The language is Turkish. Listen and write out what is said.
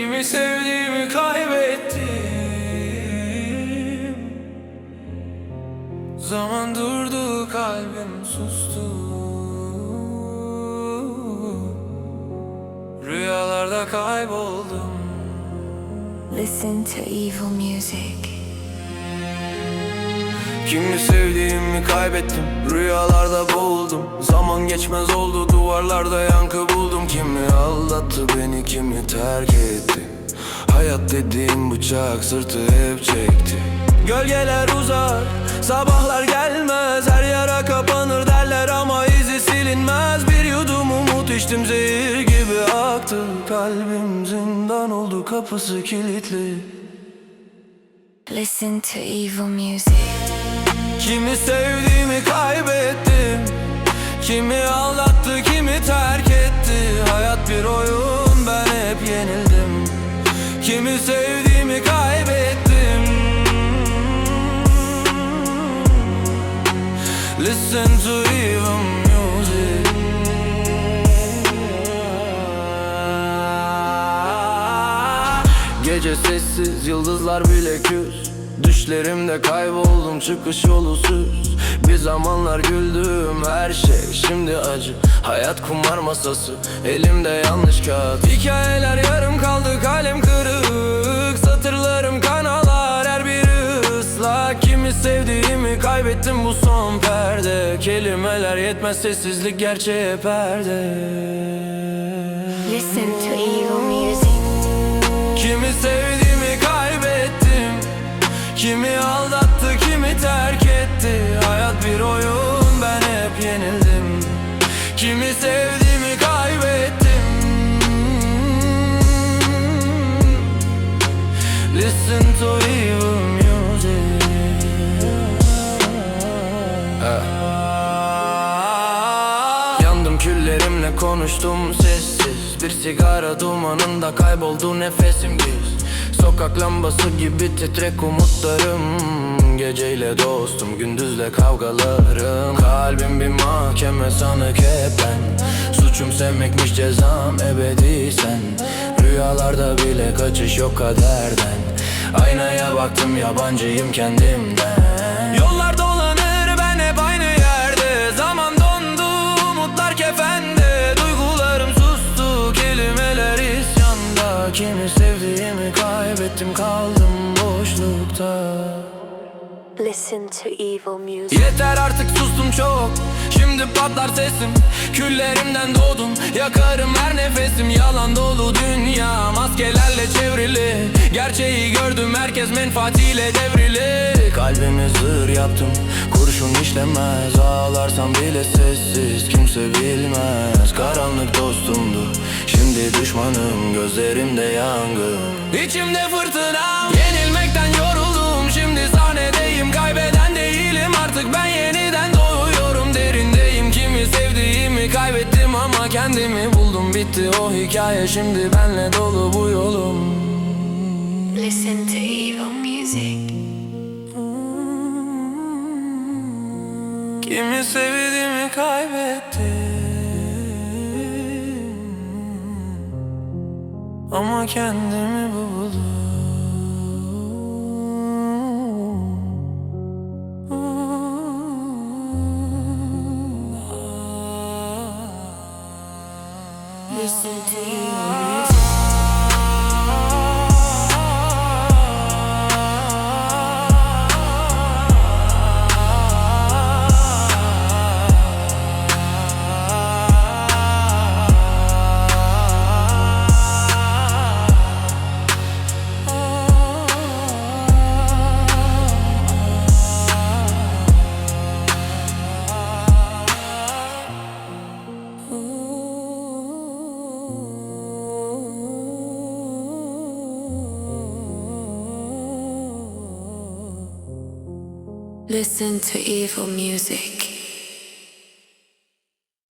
Kimi sevdiğimi kaybettim. Zaman durdu kalbim sustu. Rüyalarda kayboldum. Listen to evil music. Kimi sevdiğimi kaybettim. Rüyalarda boğuldum. Zaman geçmez oldu. Duvarlarda yankı buldum. Kimi aldattı beni kimi terk etti. Hayat dediğim bıçak sırtı hep çekti. Gölgeler uzar Sabahlar gelmez. Her yara kapanır derler ama izi silinmez. Bir yudum umut içtim zehir gibi aktı. Kalbim zindan oldu kapısı kilitli Listen to evil music. Kimi sevdiğimi kaybettim. Kimi aldattı kimi terk etti. Hayat bir oyun ben hep yenildim. Kimi sevdiğimi kaybettim. Listen to evil music Gece sessiz yıldızlar bile küs. Düşlerimde kayboldum çıkış yolusuz Bir zamanlar güldüğüm her şey şimdi acı. Hayat kumar masası elimde yanlış kağıt. Hikayeler yarım kaldı kalem kırık. Satırlarım kanalar her biri ıslak. Kimi sevdiğimi kaybettim bu son perde. Kelimeler yetmez sessizlik gerçeğe perde. Listen to evil sevdiğimi kaybettim. Listen to evil music. Yandım küllerimle konuştum sessiz. Bir sigara dumanında kayboldu nefesim giz Sokak lambası gibi titrek umutlarım Geceyle dostum gündüzle kavgalarım. Kalbim bir mahkeme sanık hep ben Suçum sevmekmiş cezam ebedi sen. Rüyalarda bile kaçış yok kaderden. Aynaya baktım yabancıyım kendimden. Yollar dolanır ben hep aynı yerde. Zaman dondu umutlar kefende. Duygularım sustu kelimeler isyanda. Kimi sevdiğimi kaybettim kaldım boşlukta Listen to evil music. Yeter artık sustum çok. Şimdi patlar sesim. Küllerimden doğdum. Yakarım her nefesim. Yalan dolu dünya. Maskelerle çevrili. Gerçeği gördüm. Herkes menfaatiyle devrili. Kalbimi zır yaptım. Kurşun işlemez. Ağlarsam bile sessiz. Kimse bilmez. Karanlık dostumdu. Şimdi düşmanım. Gözlerimde yangın. İçimde fırtına Bitti o hikaye Şimdi benle dolu bu yolum. Listen to evil music. Kimi sevdiğimi kaybettim. Ama kendimi buldum Listen to evil Listen to evil music.